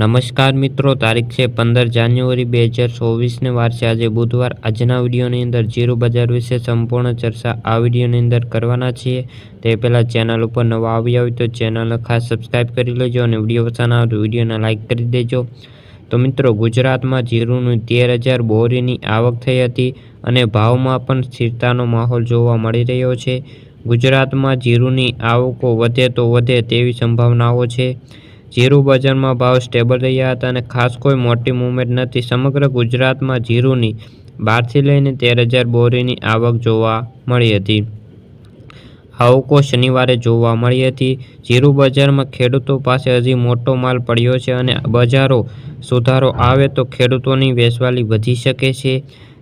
નમસ્કાર મિત્રો, તારીખ છે પંદર જાન્યુઆરી બે હજાર ચોવીસને વાર છે. આજે બુધવાર. આજના વિડીયોની અંદર જીરો બજાર વિશે સંપૂર્ણ ચર્ચા આ વિડીયોની અંદર કરવાના છીએ. તે પહેલાં ચેનલ ઉપર નવા આવ્યા હોય તો ચેનલને ખાસ સબસ્ક્રાઈબ કરી લેજો અને વીડિયો પસંદ આવે તો વિડીયોને લાઇક કરી દેજો. તો મિત્રો, ગુજરાતમાં જીરુનું તેર હજાર બોરીની આવક થઈ હતી અને ભાવમાં પણ સ્થિરતાનો માહોલ જોવા મળી રહ્યો છે. ગુજરાતમાં જીરુની આવકો વધે તો વધે તેવી સંભાવનાઓ છે. જીરું બજારમાં ભાવ સ્ટેબલ રહ્યા હતા અને ખાસ કોઈ મોટી મૂવમેન્ટ નથી. સમગ્ર ગુજરાતમાં જીરુની બારથી લઈને તેર હજાર બોરીની આવક જોવા મળી હતી. આવકો શનિવારે જોવા મળી હતી. જીરું બજારમાં ખેડૂતો પાસે હજી મોટો માલ પડ્યો છે અને બજારો સુધારો આવે તો ખેડૂતોની વેચવાલી વધી શકે છે.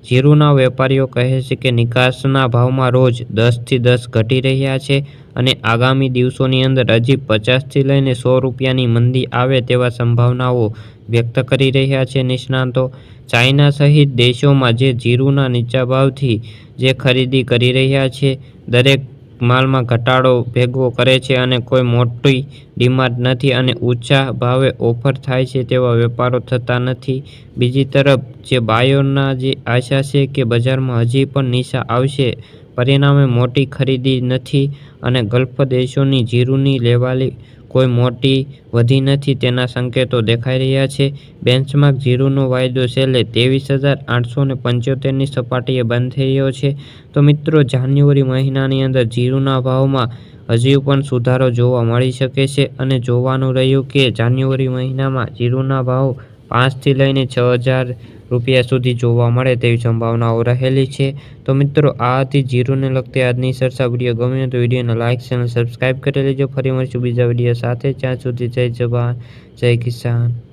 જીરુના વેપારીઓ કહે છે કે નિકાસના ભાવમાં રોજ દસથી દસ ઘટી રહ્યા છે અને આગામી દિવસોની અંદર હજી પચાસથી લઈને સો રૂપિયાની મંદી આવે તેવા સંભાવનાઓ વ્યક્ત કરી રહ્યા છે નિષ્ણાંતો. ચાઇના સહિત દેશોમાં જે જીરુના નીચા ભાવથી જે ખરીદી કરી રહ્યા છે, દરેક માલમાં ઘટાડો ભેગવો કરે છે અને કોઈ મોટી ડિમાન્ડ નથી અને ઊંચા ભાવે ઓફર થાય છે તેવા વેપારો થતા નથી. બીજી તરફ, જે બાયોના જે આશા છે કે બજારમાં હજી પણ નિશા આવશે પરિણામે મોટી ખરીદી નથી અને ગલ્ફ દેશોની જીરુની લેવાલી કોઈ મોટી વધી નથી તેના સંકેતો દેખાઈ રહ્યા છે. બેન્ચમાર્ક જીરુનો વાયદો છેલ્લે ત્રેવીસ હજાર આઠસો ને પંચોતેરની સપાટીએ બંધ થઈ રહ્યો છે. તો મિત્રો, જાન્યુઆરી મહિનાની અંદર જીરુના ભાવમાં હજી પણ સુધારો જોવા મળી શકે છે અને જોવાનું રહ્યું કે જાન્યુઆરી મહિનામાં જીરુના ભાવ પાંચથી લઈને છ હજાર રૂપિયા સુધી જોવા મળે તેવી સંભાવનાઓ રહેલી છે. તો મિત્રો, આ હતી જીરોને લગતી આજની સરસા વીડિયો. ગમે તો વિડીયોને લાઇક ચેનલ સબસ્ક્રાઈબ કરી લેજો. ફરી મળીશું બીજા વીડિયો સાથે. જ્યાં સુધી જય જવાન, જય કિસાન.